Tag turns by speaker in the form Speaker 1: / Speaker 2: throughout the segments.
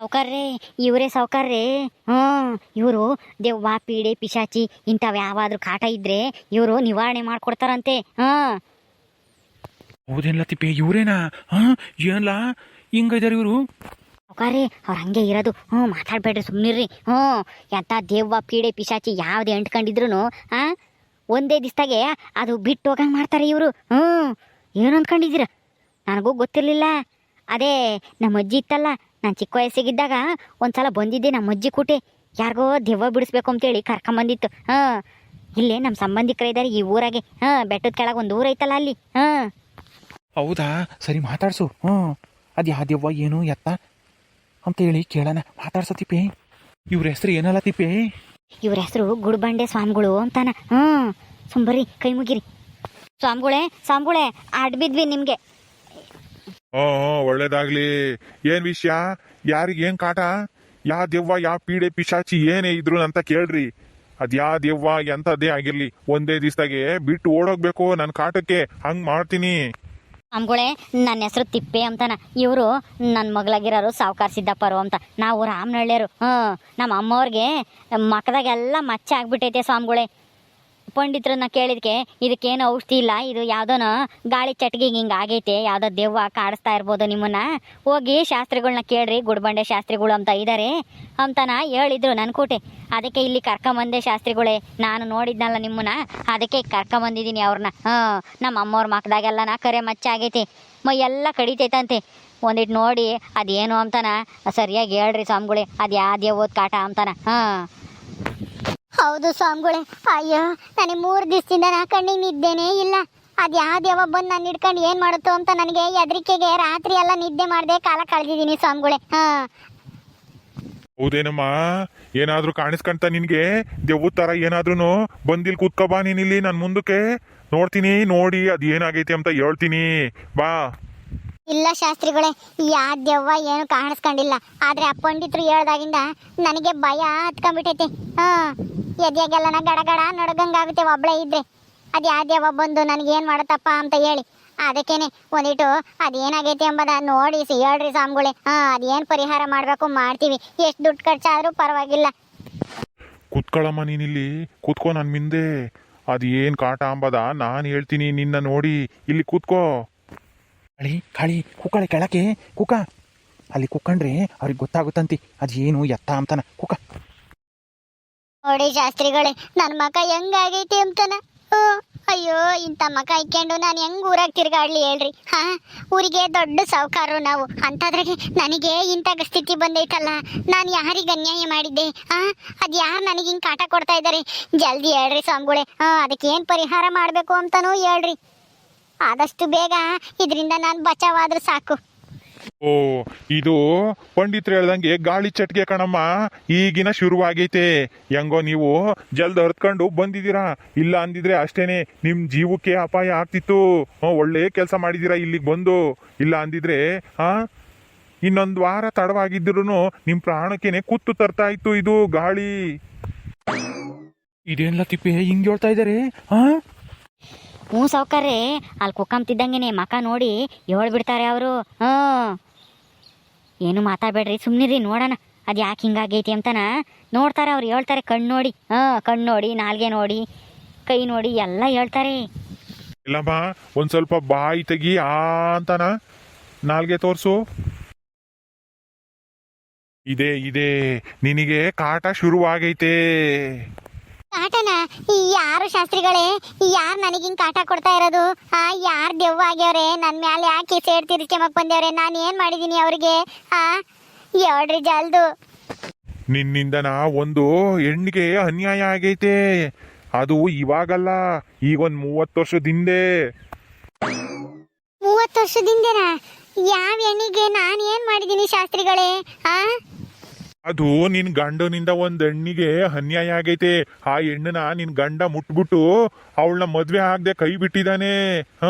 Speaker 1: ಸಾವ್ಕಾರ್ರಿ ಇವರೇ ಸಾವ್ಕಾರ್ರಿ. ಹ್ಞೂ ಇವರು ದೆವ್ವ ಪೀಡೆ ಪಿಶಾಚಿ ಇಂಥವು ಯಾವಾದ್ರೂ ಕಾಟ ಇದ್ರೆ ಇವರು ನಿವಾರಣೆ ಮಾಡ್ಕೊಡ್ತಾರಂತೆ. ಹಾಂ
Speaker 2: ಹೌದೇನ್ಲ ತಿಪ್ಪೆ ಇವ್ರೇನಾ? ಹಾ ಏನ್ಲ? ಹಿಂಗೈದಾರ ಇವರು?
Speaker 1: ಸಾವ್ಕಾರ್ರಿ ಅವ್ರು ಹಂಗೆ ಇರೋದು. ಹ್ಞೂ ಮಾತಾಡ್ಬೇಡ್ರಿ ಸುಮ್ಮನಿರ್ರಿ ಹ್ಞೂ ಎಂಥ ದೇವ್ವ ಪೀಡೆ ಪಿಶಾಚಿ ಯಾವ್ದು ಎಂಟ್ಕೊಂಡಿದ್ರು ಹಾಂ ಒಂದೇ ದಿಸ್ದಾಗೆ ಅದು ಬಿಟ್ಟು ಹೋಗಂಗೆ ಮಾಡ್ತಾರೆ ಇವರು. ಹ್ಞೂ ಏನು ಅಂದ್ಕೊಂಡಿದ್ದೀರ ನನಗೂ ಗೊತ್ತಿರಲಿಲ್ಲ. ಅದೇ ನಮ್ಮ ಅಜ್ಜಿ ಇತ್ತಲ್ಲ ನಾನು ಚಿಕ್ಕ ವಯಸ್ಸಿಗಿದ್ದಾಗ ಒಂದ್ಸಲ ಬಂದಿದ್ದೆ ನಮ್ಮ ಅಜ್ಜಿ ಕೂಟೆ. ಯಾರಿಗೋ ದೆವ್ವ ಬಿಡಿಸ್ಬೇಕು ಅಂತೇಳಿ ಕರ್ಕೊಂಬಂದಿತ್ತು ಹಾಂ ಇಲ್ಲೇ ನಮ್ಮ ಸಂಬಂಧಿಕರ ಇದ್ದಾರೆ ಈ ಊರಾಗೆ. ಹಾಂ ಬೆಟ್ಟದ ಕೆಳಗೆ ಒಂದು ಊರು ಐತಲ್ಲ ಅಲ್ಲಿ. ಹಾಂ.
Speaker 2: ಹೌದಾ? ಸರಿ ಮಾತಾಡ್ಸು. ಹ್ಞೂ. ಅದು ಯಾವ ದೆವ್ವ ಏನು ಎತ್ತ ಅಂತೇಳಿ ಕೇಳೋಣ. ಮಾತಾಡ್ಸೋ ತಿಪ್ಪೆ. ಇವ್ರ ಹೆಸ್ರು ಏನಲ್ಲ ತಿಪ್ಪೆ?
Speaker 1: ಇವ್ರ ಹೆಸರು ಗುಡ್ಬಂಡೆ ಸ್ವಾಮಿಗಳು ಅಂತಾನ. ಹ್ಞೂ. ಸುಂಬರಿ ಕೈ ಮುಗಿರಿ. ಸ್ವಾಮಿಗಳೇ ಸ್ವಾಮಿಗಳೇ ಆಡ್ಬಿದ್ವಿ ನಿಮಗೆ.
Speaker 3: ಹ್ಞೂ ಒಳ್ಳೇದಾಗ್ಲಿ. ಏನ್ ವಿಷಯ? ಯಾರಿಗೆ ಏನ್ ಕಾಟ? ಯಾ ದೆವ್ವ, ಯಾ ಪೀಡೆ, ಪಿಶಾಚಿ ಏನೇ ಇದ್ರು ಅಂತ ಕೇಳ್ರಿ. ಅದ್ ಯಾ ದೆವ್ವ ಎಂಥದ್ದೇ ಆಗಿರ್ಲಿ. ಒಂದೇ ದಿವಸದಾಗೆ ಬಿಟ್ಟು ಓಡೋಗ್ಬೇಕು ನನ್ನ ಕಾಟಕ್ಕೆ. ಹಂಗ್ ಮಾಡ್ತೀನಿ.
Speaker 1: ಸ್ವಾಮಿಗಳೇ ನನ್ನ ಹೆಸರು ತಿಪ್ಪೆ ಅಂತನ. ಇವರು ನನ್ನ ಮಗಳಾಗಿರೋರು ಸಾವುಕಾರ ಸಿದ್ದಪ್ಪರು ಅಂತ. ನಾವು ರಾಮನಹಳ್ಳಿಯರು ಹ್ಞೂ ನಮ್ಮ ಅಮ್ಮವ್ರಿಗೆ ಮಕದಾಗೆಲ್ಲ ಮಚ್ಚ ಆಗ್ಬಿಟ್ಟೈತೆ ಸ್ವಾಮಿಗಳೇ. ಪಂಡಿತ್ರನ್ನ ಕೇಳಿದ್ಕೆ, ಇದಕ್ಕೇನು ಔಷಧಿ ಇಲ್ಲ, ಇದು ಯಾವುದೋನೋ ಗಾಳಿ ಚಟ್ಗೆ ಹಿಂಗೆ ಆಗೈತೆ, ಯಾವುದೋ ದೆವ್ವ ಕಾಡಿಸ್ತಾ ಇರ್ಬೋದು ನಿಮ್ಮನ್ನ. ಹೋಗಿ ಶಾಸ್ತ್ರಿಗಳನ್ನ ಕೇಳ್ರಿ, ಗುಡ್ಬಂಡೆ ಶಾಸ್ತ್ರಿಗಳು ಅಂತ ಇದ್ದಾರೆ ಅಂತನ ಹೇಳಿದ್ರು ನನ್ನ ಕೋಟೆ. ಅದಕ್ಕೆ ಇಲ್ಲಿ ಕರ್ಕೊಂಬಂದೆ ಶಾಸ್ತ್ರಿಗಳೇ, ನಾನು ನೋಡಿದ್ನಲ್ಲ ನಿಮ್ಮನ್ನ, ಅದಕ್ಕೆ ಕರ್ಕೊಂಬಂದಿದ್ದೀನಿ ಅವ್ರನ್ನ. ಹಾಂ ನಮ್ಮ ಅಮ್ಮವ್ರ ಮಕ್ಕದಾಗೆಲ್ಲ ನಾ ಕರೆ ಮಚ್ಚ ಆಗೈತಿ. ಮೈ, ಎಲ್ಲ ಕಡಿತೈತಂತೆ. ಒಂದಿಟ್ಟು ನೋಡಿ ಅದೇನು ಅಂತಾನ, ಸರಿಯಾಗಿ ಹೇಳ್ರಿ ಸ್ವಾಮಿಗಳೇ ಅದು ಯಾವ್ದೇ ಓದ್ ಕಾಟ ಅಂತಾನ. ಹಾಂ. ಹೌದು ಸ್ವಾಮಿಗಳೇ. ಅಯ್ಯೋ, ನನಗೆ ಮೂರು ದಿವಸದಿಂದ ನಾ ಕಣ್ಣಿಗೆ ನಿದ್ದೇನೆ ಇಲ್ಲ. ಅದು ಯಾವ ಬಂದು ನಾನು ಹಿಡ್ಕೊಂಡು ಏನು ಮಾಡುತ್ತೋ ಅಂತ ನನಗೆ ಎದರಿಕೆಗೆ ರಾತ್ರಿ ಎಲ್ಲ ನಿದ್ದೆ ಮಾಡದೆ ಕಾಲ ಕಳೆದಿದ್ದೀನಿ ಸ್ವಾಮಿಗಳೇ. ಹಾಂ.
Speaker 3: ಹೌದೇನಮ್ಮ? ಏನಾದ್ರೂ ಕಾಣಿಸ್ಕಂತ ನಿನ್ಗೆ? ದೆವ್ವ ತರ ಏನಾದ್ರೂ ಬಂದಿಲ್ ಕೂತ್ಕೋ ಬಾ ನೀನಿಲ್ಲಿ ನನ್ ಮುಂದಕ್ಕೆ. ನೋಡ್ತೀನಿ, ನೋಡಿ, ಅದು ಏನಾಗೈತಿ ಅಂತ ಹೇಳ್ತೀನಿ. ಬಾ.
Speaker 1: ಇಲ್ಲ ಶಾಸ್ತ್ರಿಗಳೇ ಯಾ ದೆವ್ವ ಏನು ಕಾಣಿಸ್ಕೊಂಡಿಲ್ಲ. ಆದ್ರೆ ಆ ಪಂಡಿತರು ಹೇಳ್ದಾಗಿಂದ ನನಗೆ ಭಯ ಹತ್ಕೊಂಡ್ಬಿಟ್ಟೈತೆ ಹಾ ನಾ ಗಡ ಗಡ ನಡ್ಗಂಗಾಗುತ್ತೆ ಒಬ್ಳೆ ಇದ್ರೆ. ಅದು ಯಾವ್ದವ್ವ ದೆವ್ವ ಬಂದು ನನಗೆ ಏನು ಮಾಡತ್ತಪ್ಪ ಅಂತ ಹೇಳಿ. ಅದಕ್ಕೇನೆ ಒಂದಿಟ್ಟು ಅದೇನಾಗೈತೆ ಎಂಬುದ ನೋಡಿ ಸಿ ಹೇಳ್ರಿ ಸ್ವಾಮಿಗಳೇ. ಹಾ, ಅದೇನು ಪರಿಹಾರ ಮಾಡಬೇಕು ಮಾಡ್ತೀವಿ. ಎಷ್ಟು ದುಡ್ಡು ಖರ್ಚಾದರೂ ಪರವಾಗಿಲ್ಲ.
Speaker 3: ಕುತ್ಕೊಳ್ಳಮ್ಮ ನೀನಿಲ್ಲಿ, ಕೂತ್ಕೋ ನನ್ನ ಮುಂದೆ. ಅದ್ ಏನ್ ಕಾಟ ಅಂಬದ, ನಾನ್ ಹೇಳ್ತೀನಿ ನಿನ್ನ ನೋಡಿ. ಇಲ್ಲಿ ಕೂತ್ಕೋ.
Speaker 2: ಕಾಳಿ ಕಾಳಿ ಕುಕ್ಕಳೆ ಕೆಳಕ್ಕೆ ಕುಕ್ಕ ಅಲ್ಲಿ ಕುಕ್ಕಂಡ್ರೆ ಅವ್ರಿಗೆ ಗೊತ್ತಾಗುತ್ತಂತಿ. ಅದೇನು ಎತ್ತ ಅಂತಾನ ಕುಕ
Speaker 1: ನೋಡಿ ಶಾಸ್ತ್ರಿಗಳೇ ನನ್ನ ಮಕ ಹೆಂಗಾಗೈತಿ ಅಂತಾನ? ಅಯ್ಯೋ, ಇಂಥ ಮಕ ಇಕ್ಕೊಂಡು ನಾನು ಹೆಂಗ್ ಊರಾಗ ತಿರ್ಗಾಡ್ಲಿ ಹೇಳ್ರಿ? ಹಾ, ಊರಿಗೆ ದೊಡ್ಡ ಸಾವುಕಾರರು ನಾವು. ಅಂಥದ್ರಾಗೆ ನನಗೆ ಇಂಥ ಸ್ಥಿತಿ ಬಂದೈತಲ್ಲ. ನಾನು ಯಾರಿಗೆ ಅನ್ಯಾಯ ಮಾಡಿದ್ದೆ? ಹಾ ಅದು ಯಾರು ನನಗೆ ಹಿಂಗೆ ಕಾಟ ಕೊಡ್ತಾ ಇದ್ದಾರೆ ಜಲ್ದಿ ಹೇಳ್ರಿ ಸ್ವಾಮಿಗಳೇ. ಹಾಂ ಅದಕ್ಕೆ ಏನು ಪರಿಹಾರ ಮಾಡಬೇಕು ಅಂತನೂ ಹೇಳ್ರಿ. ಆದಷ್ಟು ಬೇಗ ಇದರಿಂದ ನಾನು ಬಚಾವಾದ್ರೆ ಸಾಕು.
Speaker 3: ಓ, ಇದು ಪಂಡಿತ್ರು ಹೇಳ್ದಂಗೆ ಗಾಳಿ ಚಟ್ಗೆ ಕಣಮ್ಮ, ಈಗಿನ ಶುರುವಾಗೈತೆ. ಹೆಂಗೋ ನೀವು ಜಲ್ದ್ ಹರ್ತ್ಕೊಂಡು ಬಂದಿದ್ದೀರಾ? ಇಲ್ಲ ಅಂದಿದ್ರೆ ಅಷ್ಟೇನೆ ನಿಮ್ ಜೀವಕ್ಕೆ ಅಪಾಯ ಆಗ್ತಿತ್ತು. ಒಳ್ಳೆ ಕೆಲಸ ಮಾಡಿದೀರಾ ಇಲ್ಲಿಗೆ ಬಂದು? ಇಲ್ಲ ಅಂದಿದ್ರೆ, ಆ? ಇನ್ನೊಂದು ವಾರ ತಡವಾಗಿದ್ರು ನಿಮ್ ಪ್ರಾಣಕ್ಕೇನೆ ಕುತ್ತು ತರ್ತಾ ಇತ್ತು ಇದು ಗಾಳಿ.
Speaker 2: ಇದೇನ್ಲ ತಿಪ್ಪೆ, ಹಿಂಗ್ ಹೇಳ್ತಾ ಇದಾರೆ ಹಾ
Speaker 1: ಹ್ಞೂ ಸಾವುಕಾರ್ರಿ ಅಲ್ಲಿ ಕುಕ್ಕಂತಿದ್ದಂಗೆನೆ ಮಕ ನೋಡಿ ಹೇಳ್ಬಿಡ್ತಾರೆ ಅವರು. ಹ್ಞೂ. ಏನು ಮಾತಾಡ್ಬೇಡ್ರಿ ಸುಮ್ಮನಿರಿ ನೋಡೋಣ. ಅದು ಯಾಕೆ ಹಿಂಗಾಗೈತಿ ಅಂತನ ನೋಡ್ತಾರೆ ಅವ್ರು, ಹೇಳ್ತಾರೆ ಕಣ್ಣು ನೋಡಿ. ಹಾಂ ಕಣ್ಣು ನೋಡಿ, ನಾಲ್ಗೆ ನೋಡಿ, ಕೈ ನೋಡಿ, ಎಲ್ಲ ಹೇಳ್ತಾರೆ.
Speaker 3: ಇಲ್ಲಮ್ಮ, ಒಂದು ಸ್ವಲ್ಪ ಬಾಯಿ ತೆಗಿ ಆ ಅಂತನ. ನಾಲ್ಗೆ ತೋರಿಸು. ಇದೆ ಇದೆ, ನಿನಗೆ ಕಾಟ ಶುರುವಾಗೈತೆ.
Speaker 1: ಕಾಟನ? ಯಾರು ಶಾಸ್ತ್ರಿಗಳೇ? ಯಾರು ನನಗೆ ಹಿಂಗೆ ಕಾಟ ಕೊಡ್ತಾ ಇರೋದು? ಆ ಯಾರು ದೆವ್ವ ಆಗ್ಯವ್ರೆ? ನನ್ನ ಮ್ಯಾಲೆ ಯಾಕೆ ಸೇಡ್ ತಿರ್ಸ್ಕೊಂಬಕ್ ಬಂದೇವ್ರೆ? ನಾನು ಏನು ಮಾಡಿದ್ದೀನಿ ಅವ್ರಿಗೆ? ಆ ಹೇಳ್ರಿ ಜಲ್ದು.
Speaker 3: ನಿನ್ನಿಂದನ ಒಂದು ಹೆಣ್ಣಿಗೆ ಅನ್ಯಾಯ ಆಗೈತೆ. ಅದು ಇವಾಗಲ್ಲ ಈಗ ಒಂದ್ ಮೂವತ್ತು ವರ್ಷದ ಹಿಂದೆ
Speaker 1: ಮೂವತ್ತು ವರ್ಷದಿಂದನ? ಯಾವ ಹೆಣ್ಣಿಗೆ ನಾನು ಏನು ಮಾಡಿದ್ದೀನಿ ಶಾಸ್ತ್ರಿಗಳೇ? ಆ?
Speaker 3: ಅದು ನಿನ್ ಗಂಡನಿಂದ ಒಂದ್ ಹೆಣ್ಣಿಗೆ ಅನ್ಯಾಯ ಆಗೈತೆ. ಆ ಹೆಣ್ಣನ ನಿನ್ ಗಂಡ ಮುಟ್ಬಿಟ್ಟು ಅವಳನ್ನ ಮದ್ವೆ ಆಗದೆ ಕೈ ಬಿಟ್ಟಿದ್ದಾನೆ ಹ,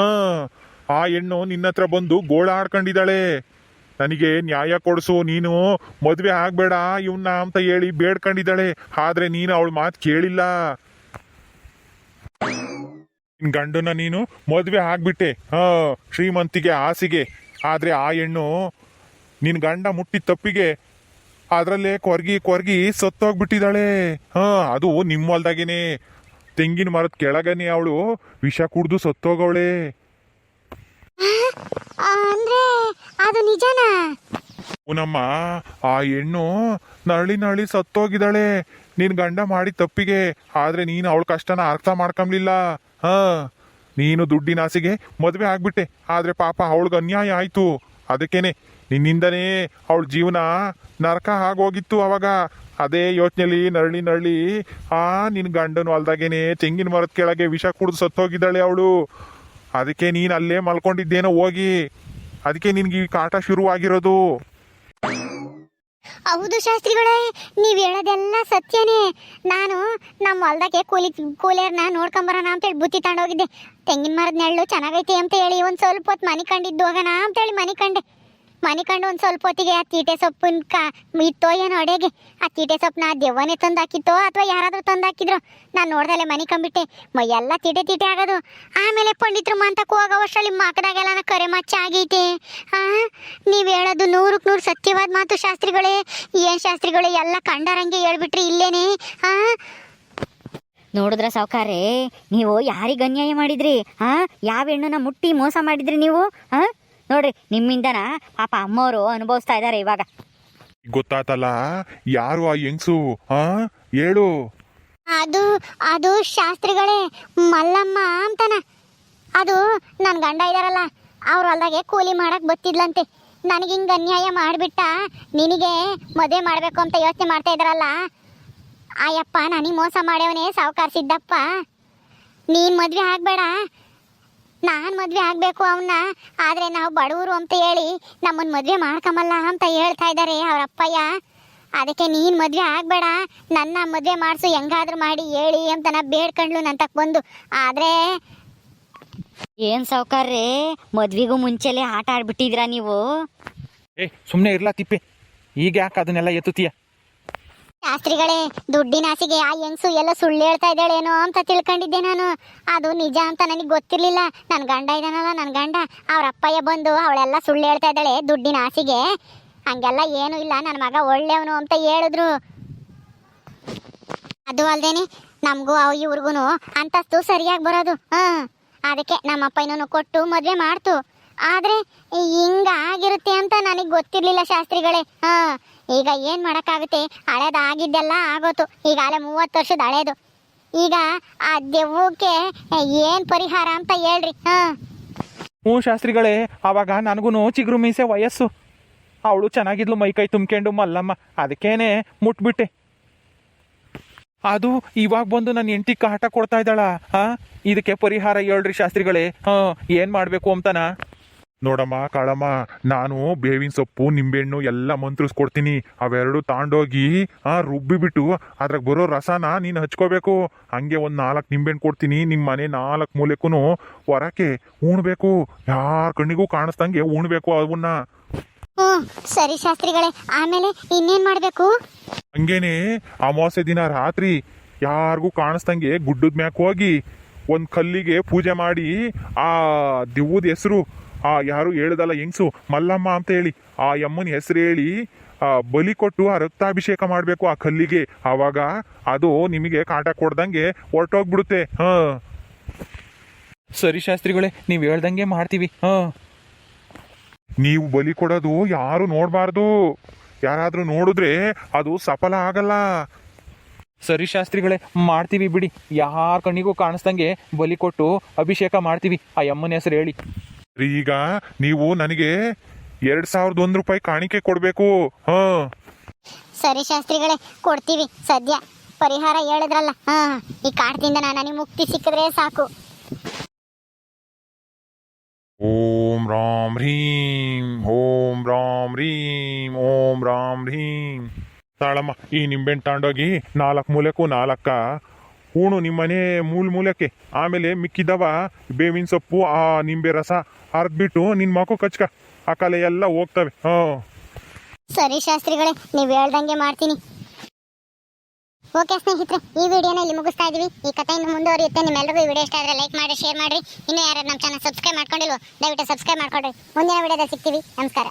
Speaker 3: ಆ ಹೆಣ್ಣು ನಿನ್ನ ಹತ್ರ ಬಂದು ಗೋಳ ಆಡ್ಕೊಂಡಿದ್ದಾಳೆ. ನನಗೆ ನ್ಯಾಯ ಕೊಡಿಸು, ನೀನು ಮದ್ವೆ ಆಗ್ಬೇಡ ಇವನ್ನ ಅಂತ ಹೇಳಿ ಬೇಡ್ಕೊಂಡಿದ್ದಾಳೆ. ಆದ್ರೆ ನೀನು ಅವಳ ಮಾತು ಕೇಳಿಲ್ಲ. ನಿನ್ ಗಂಡನ ನೀನು ಮದ್ವೆ ಆಗ್ಬಿಟ್ಟೆ, ಹ, ಶ್ರೀಮಂತಿಗೆ ಆಸಿಗೆ ಆದ್ರೆ ಆ ಹೆಣ್ಣು ನಿನ್ ಗಂಡ ಮುಟ್ಟಿದ ತಪ್ಪಿಗೆ ಅದ್ರಲ್ಲೇ ಕೊರ್ಗಿ ಕೊರ್ಗಿ ಸತ್ತೋಗ್ಬಿಟ್ಟಿದ್ದಾಳೆ. ಹಾ ಅದು ನಿಮ್ಮ ಹೊಲ್ದಾಗೇನೆ. ತೆಂಗಿನ ಮರದ ಕೆಳಗನೆ ಅವಳು ವಿಷ ಕುಡ್ದು ಸತ್ತೋಗವಳೆ.
Speaker 1: ಅಂದ್ರೆ ಅದು ನಿಜನಾ?
Speaker 3: ನಮ್ಮ ಆ ಹೆಣ್ಣು ನರಳಿ ನರಳಿ ಸತ್ತೋಗಿದ್ದಾಳೆ. ನಿನ್ ಗಂಡ ಮಾಡಿ ತಪ್ಪಿಗೆ ಆದ್ರೆ ನೀನು ಅವಳ ಕಷ್ಟನ ಅರ್ಥ ಮಾಡ್ಕೊಂಬ್ಲಿಲ್ಲ. ಹಾ ನೀನು ದುಡ್ಡಿನ ಆಸೆಗೆ ಮದ್ವೆ ಆಗ್ಬಿಟ್ಟೆ. ಆದ್ರೆ ಪಾಪ ಅವಳಿಗೆ ಅನ್ಯಾಯ ಆಯ್ತು. ಅದಕ್ಕೇನೆ ನಿನ್ನಿಂದನೇ ಅವಳ ಜೀವನ ನರಕ ಆಗೋಗಿತ್ತು ಅವಾಗ. ಅದೇ ಯೋಚನೆಲಿ, ನರಳಿ ನರಳಿ. ಆ, ನಿನ್ ಗಂಡನು ಅಲ್ದಾಗೇನೆ ತೆಂಗಿನ ಮರದ ಕೆಳಗೆ ವಿಷ ಕುಡಿದು ಸತ್ತೋಗಿದ್ದಾಳೆ ಅವಳು. ಅದಕ್ಕೆ ನೀನ್ ಅಲ್ಲೇ ಮಲ್ಕೊಂಡಿದ್ದೇನೋ ಹೋಗಿ. ಅದಕ್ಕೆ ನಿನ್ಗೆ ಈ ಕಾಟ ಶುರುವಾಗಿರೋದು.
Speaker 1: ಹೌದು ಶಾಸ್ತ್ರಿಗಳೇ, ನೀವು ಹೇಳೋದೆಲ್ಲ ಸತ್ಯನೇ. ನಾನು ನಮ್ಮ ಹೊಲ್ದಾಗೆ ಕೂಲಿ, ಕೂಲಿಯರ್ನ ನೋಡ್ಕೊಂಬರೋಣ ಅಂತೇಳಿ ಬುತ್ತಿ ತಗೊಂಡೋಗಿದ್ದೆ. ತೆಂಗಿನ ಮರದ ನೆಳ್ಳು ಚೆನ್ನಾಗೈತೆ ಅಂತ ಹೇಳಿ ಒಂದು ಸ್ವಲ್ಪ ಹೊತ್ತು ಮನೆ ಕಂಡಿದ್ದು ಹೋಗೋಣ ಅಂತೇಳಿ ಮನೆ ಕಂಡೆ ಮನೆ ಕಂಡು ಒಂದು ಸ್ವಲ್ಪ ಹೊತ್ತಿಗೆ ಆ ತೀಟೆ ಸೊಪ್ಪಿನ ಕಾ ಇತ್ತೋ ಏನೋ ಅಡೆಗೆ. ಆ ತೀಟೆ ಸೊಪ್ಪನ್ನ ದೆವ್ವನೇ ತಂದಾಕಿತ್ತೋ ಅಥವಾ ಯಾರಾದರೂ ತಂದಾಕಿದ್ರು? ನಾನು ನೋಡ್ದಲೆ ಮನೆ ಕಂಬಿಟ್ಟೆ. ಎಲ್ಲ ತೀಟೆ ತೀಟೆ ಆಗೋದು. ಆಮೇಲೆ ಪಂಡಿತರು ಮಂತಕ್ಕೆ ಮಾಕದಾಗೆಲ್ಲ ನಾ ಕರೆ ಮಚ್ಚ ಆಗೈತೆ. ಹಾಂ ನೀವು ಹೇಳೋದು ನೂರಕ್ಕೆ ನೂರು ಸತ್ಯವಾದ ಮಾತು ಶಾಸ್ತ್ರಿಗಳೇ. ಏನು ಶಾಸ್ತ್ರಿಗಳೇ, ಎಲ್ಲ ಕಂಡರಂಗೆ ಹೇಳ್ಬಿಟ್ರಿ ಇಲ್ಲೇನೆ. ಆ? ನೋಡಿದ್ರ ಸಾವುಕಾರೇ ನೀವು ಯಾರಿಗೆ ಅನ್ಯಾಯ ಮಾಡಿದ್ರಿ? ಹಾ ಯಾವ ಹೆಣ್ಣನ್ನ ಮುಟ್ಟಿ ಮೋಸ ಮಾಡಿದ್ರಿ ನೀವು? ಹಾ ನೋಡ್ರಿ ನಿಮ್ಮಿಂದನ ಪಾಪ ಅಮ್ಮವರು ಅನುಭವಿಸ್ತಾ ಇದ್ದಾರೆ ಇವಾಗ.
Speaker 3: ಗೊತ್ತಾತಲ್ಲ ಯಾರು ಆ ಹೆಂಗ್ಸು ಆ? ಹೇಳು.
Speaker 1: ಅದು ಅದು ಶಾಸ್ತ್ರಿಗಳೇ ಮಲ್ಲಮ್ಮ ಅಂತನ. ಅದು ನನ್ನ ಗಂಡ ಇದಾರಲ್ಲ ಅವ್ರ ಹೊಲ್ದಾಗೆ ಕೂಲಿ ಮಾಡಕ್ ಬತ್ತಿದ್ಲಂತೆ. ನನಗೆ ಹಿಂಗೆ ಅನ್ಯಾಯ ಮಾಡಿಬಿಟ್ಟ ನಿನಗೆ ಮದುವೆ ಮಾಡಬೇಕು ಅಂತ ಯೋಚನೆ ಮಾಡ್ತಾ ಇದ್ದಾರಲ್ಲ ಆಯಪ್ಪ ನನಗೆ ಮೋಸ ಮಾಡ್ಯವನೇ ಸಾವುಕಾರ ಸಿದ್ದಪ್ಪ. ನೀನು ಮದುವೆ ಆಗಬೇಡ ನಾನು ಮದುವೆ ಆಗಬೇಕು ಅವನ್ನ ಆದರೆ ನಾವು ಬಡವರು ಅಂತ ಹೇಳಿ ನಮ್ಮನ್ನು ಮದುವೆ ಮಾಡ್ಕೊಂಬಲ್ಲ ಅಂತ ಹೇಳ್ತಾ ಇದ್ದಾರೆ ಅವ್ರ ಅಪ್ಪಯ್ಯ. ಅದಕ್ಕೆ ನೀನು ಮದುವೆ ಆಗಬೇಡ. ನನ್ನ ಮದುವೆ ಮಾಡಿಸು, ಹೆಂಗಾದ್ರೂ ಮಾಡಿ, ಹೇಳಿ ಅಂತ ನಾ ಬೇಡ್ಕೊಂಡ್ಲು ನನ್ನ ತಕ್ಕ ಬಂದು. ಆದರೆ ಏನು ಸಾವುಕಾರ್ರಿ? ಮದ್ವೆಗೂ ಮುಂಚೆಲೆ ಆಟ ಆಡ್ಬಿಟ್ಟಿದ್ರಾ ನೀವು?
Speaker 2: ಏ ಸುಮ್ಮನೆ ಇರ್ಲಾ ತಿಪ್ಪೆ. ಈಗ ಯಾಕೆ ಅದನ್ನೆಲ್ಲ ಎತ್ತುತ್ತೀಯ?
Speaker 1: ಶಾಸ್ತ್ರಿಗಳೇ ದುಡ್ಡಿನ ಆಸೆಗೆ ಆ ಹೆಂಗ್ಸು ಎಲ್ಲ ಸುಳ್ಳು ಹೇಳ್ತಾ ಇದ್ದಾಳೇನೋ ಅಂತ ತಿಳ್ಕೊಂಡಿದ್ದೆ ನಾನು. ಅದು ನಿಜ ಅಂತ ನನಗೆ ಗೊತ್ತಿರಲಿಲ್ಲ. ನನ್ನ ಗಂಡ ಇದ್ದಾನಲ್ಲ ನನ್ನ ಗಂಡ. ಅವ್ರ ಅಪ್ಪಯ್ಯ ಬಂದು ಅವಳೆಲ್ಲ ಸುಳ್ಳು ಹೇಳ್ತಾ ಇದ್ದಾಳೆ, ದುಡ್ಡಿನ ಆಸೆಗೆ ಹಂಗೆಲ್ಲ ಏನೂ ಇಲ್ಲ ನನ್ನ ಮಗ ಒಳ್ಳೆಯವನು ಅಂತ ಹೇಳಿದ್ರು. ಅದು ಅಲ್ದೇನೆ ನಮಗೂ ಅವು ಇವ್ರಿಗೂ ಅಂತಸ್ತು ಸರಿಯಾಗಿ ಬರೋದು. ಹಾಂ. ಅದಕ್ಕೆ ನಮ್ಮ ಅಪ್ಪಯ್ಯನೂ ಕೊಟ್ಟು ಮದುವೆ ಮಾಡ್ತು. ಆದರೆ ಹಿಂಗ ಆಗಿರುತ್ತೆ ಅಂತ ನನಗೆ ಗೊತ್ತಿರಲಿಲ್ಲ ಶಾಸ್ತ್ರಿಗಳೇ. ಹಾಂ, ಈಗ ಏನು ಮಾಡೋಕ್ಕಾಗುತ್ತೆ? ಹಳೆದ ಆಗಿದ್ದೆಲ್ಲ ಆಗೋತು. ಈಗ ಅಲೆ ಮೂವತ್ತು ವರ್ಷದ ಹಳೇದು. ಈಗ ಆ ದೆವ್ವಕ್ಕೆ ಏನು ಪರಿಹಾರ ಅಂತ ಹೇಳ್ರಿ. ಹಾಂ.
Speaker 2: ಹ್ಞೂ ಶಾಸ್ತ್ರಿಗಳೇ, ಆವಾಗ ನನಗೂ ಚಿಗುರು ಮೀಸೆ ವಯಸ್ಸು. ಅವಳು ಚೆನ್ನಾಗಿದ್ಲು ಮೈಕೈ ತುಂಬ್ಕೊಂಡು ಮಲ್ಲಮ್ಮ. ಅದಕ್ಕೇನೆ ಮುಟ್ಬಿಟ್ಟೆ. ಅದು ಇವಾಗ ಬಂದು ನನ್ನ ಹೆಂಡತಿ ಕಾಟ ಕೊಡ್ತಾ ಇದ್ದಾಳ? ಹಾ, ಇದಕ್ಕೆ ಪರಿಹಾರ ಹೇಳ್ರಿ ಶಾಸ್ತ್ರಿಗಳೇ. ಹಾ, ಏನ್ ಮಾಡ್ಬೇಕು ಅಂತನಾ?
Speaker 3: ನೋಡಮ್ಮ ಕಾಳಮ್ಮ ನಾನು ಬೇವಿನ ಸೊಪ್ಪು ನಿಂಬೆಹಣ್ಣು ಎಲ್ಲ ಮಂತ್ರಿಸ್ಕೊಡ್ತೀನಿ. ಅವೆರಡು ತಾಂಡೋಗಿ ಆ ರುಬ್ಬಿಬಿಟ್ಟು ಅದ್ರಾಗ ಬರೋ ರಸನ ನೀನು ಹಚ್ಕೋಬೇಕು. ಹಂಗೆ ಒಂದು ನಾಲ್ಕು ನಿಂಬೆಹಣ್ಣು ಕೊಡ್ತೀನಿ. ನಿಮ್ಮ ಮನೆ ನಾಲ್ಕು ಮೂಲೆಕ್ಕೂ ಹೊರಕ್ಕೆ ಉಣ್ಬೇಕು ಯಾರ ಕಣ್ಣಿಗೂ ಕಾಣಿಸ್ದಂಗೆ ಉಣ್ಬೇಕು ಅವನ್ನ.
Speaker 1: ಹ್ಞೂ ಸರಿ ಶಾಸ್ತ್ರಿಗಳೇ. ಆಮೇಲೆ ಇನ್ನೇನ್ ಮಾಡಬೇಕು?
Speaker 3: ಹಂಗೇನೆ ಅಮಾವಾಸ್ಯೆ ದಿನ ರಾತ್ರಿ ಯಾರಿಗೂ ಕಾಣಿಸ್ದಂಗೆ ಗುಡ್ಡದ ಮ್ಯಾಕ್ ಹೋಗಿ ಒಂದು ಕಲ್ಲಿಗೆ ಪೂಜೆ ಮಾಡಿ ಆ ದಿವ್ವದ ಹೆಸರು ಆ ಯಾರು ಹೇಳ್ದಲ್ಲ ಹೆಂಗ್ಸು ಮಲ್ಲಮ್ಮ ಅಂತ ಹೇಳಿ ಆ ಯಮ್ಮನ ಹೆಸರು ಹೇಳಿ ಆ ಬಲಿ ಕೊಟ್ಟು ಆ ರಕ್ತಾಭಿಷೇಕ ಮಾಡಬೇಕು ಆ ಕಲ್ಲಿಗೆ. ಆವಾಗ ಅದು ನಿಮಗೆ ಕಾಟ ಕೊಡ್ದಂಗೆ ಹೊರಟೋಗ್ಬಿಡುತ್ತೆ. ಹ.
Speaker 2: ಸರಿ ಶಾಸ್ತ್ರಿಗಳೇ ನೀವು ಹೇಳ್ದಂಗೆ ಮಾಡ್ತೀವಿ. ಹ.
Speaker 3: ನೀವು ಬಲಿ ಕೊಡೋದು ಯಾರು ನೋಡಬಾರ್ದು. ಯಾರಾದ್ರೂ ನೋಡಿದ್ರೆ ಅದು ಸಫಲ ಆಗಲ್ಲ.
Speaker 2: ಸರಿ ಶಾಸ್ತ್ರಿಗಳೇ ಮಾಡ್ತೀವಿ ಬಿಡಿ. ಯಾರ ಕಣ್ಣಿಗೂ ಕಾಣಿಸ್ದಂಗೆ ಬಲಿ ಕೊಟ್ಟು ಅಭಿಷೇಕ ಮಾಡ್ತೀವಿ. ಆ ಯಮ್ಮನ ಹೆಸರು ಹೇಳಿ.
Speaker 3: ಈಗ ನೀವು ನನಗೆ ಎರಡ್ ಸಾವಿರದ ಒಂದ್ ರೂಪಾಯಿ ಕಾಣಿಕೆ ಕೊಡ್ಬೇಕು. ಹಾ.
Speaker 1: ಸರಿ ಶಾಸ್ತ್ರಿಗಳೇ ಕೊಡ್ತೀವಿ. ಸದ್ಯ ಪರಿಹಾರ ಹೇಳಿದ್ರಲ್ಲ. ಹಾಂ ಈ ಕಾಡ್ತಿಂದ ನಾನು ನನಗೆ ಮುಕ್ತಿ ಸಿಕ್ಕಿದ್ರೆ ಸಾಕು.
Speaker 3: ಓಂ ರಾಮ್ ಹ್ರೀಂ ಓಂ ರಾಮ್ ಹ್ರೀಂ ಓಂ ರಾಮ್ ಹ್ರೀಂ. ತಾಳಮ್ಮ ಈ ನಿಂಬೆಹಣ್ಣು ತಗೊಂಡೋಗಿ ನಾಲ್ಕು ಮೂಲೆಕ್ಕೂ ನಾಲ್ಕ? ಹೂಣು ನಿಮ್ಮನೆ ಮೂಲ ಮೂಲಕ್ಕೆ. ಆಮೇಲೆ ಮಿಕ್ಕಿದವ ಬೇವಿನ ಸೊಪ್ಪು, ಆ ನಿಂಬೆ ರಸ ಹರಿದ್ಬಿಟ್ಟು ನಿನ್ ಮಕ್ಕಳು ಕಚ್ಕ. ಆ ಕಲೆ ಎಲ್ಲ ಹೋಗ್ತವೆ. ಹಾಂ.
Speaker 1: ಸರಿ ಶಾಸ್ತ್ರಿಗಳೇ, ನೀವು ಹೇಳ್ದಂಗೆ ಮಾಡ್ತೀನಿ. ಓಕೆ ಸ್ನೇಹಿತರೆ, ಈ ವಿಡಿಯೋನ ಇಲ್ಲಿ ಮುಗಿಸ್ತಾ ಇದೀವಿ. ಈ ಕಥೆಯಿಂದ ಮುಂದುವರಿಯುತ್ತೆ. ನಿಮ್ಮೆಲ್ಲರಿಗೂ ಈ ವಿಡಿಯೋ ಇಷ್ಟ ಆದರೆ ಲೈಕ್ ಮಾಡಿ, ಶೇರ್ ಮಾಡಿರಿ ಇನ್ನೂ ಯಾರು ನಮ್ಮ ಚಾನಲ್ ಸಬ್ಸ್ಕ್ರೈಬ್ ಮಾಡ್ಕೊಂಡಿಲ್ವೋ, ದಯವಿಟ್ಟು ಸಬ್ಸ್ಕ್ರೈಬ್ ಮಾಡ್ಕೊಂಡ್ರಿ ಮುಂದಿನ ವಿಡಿಯೋದಲ್ಲಿ ಸಿಗ್ತೀವಿ. ನಮಸ್ಕಾರ.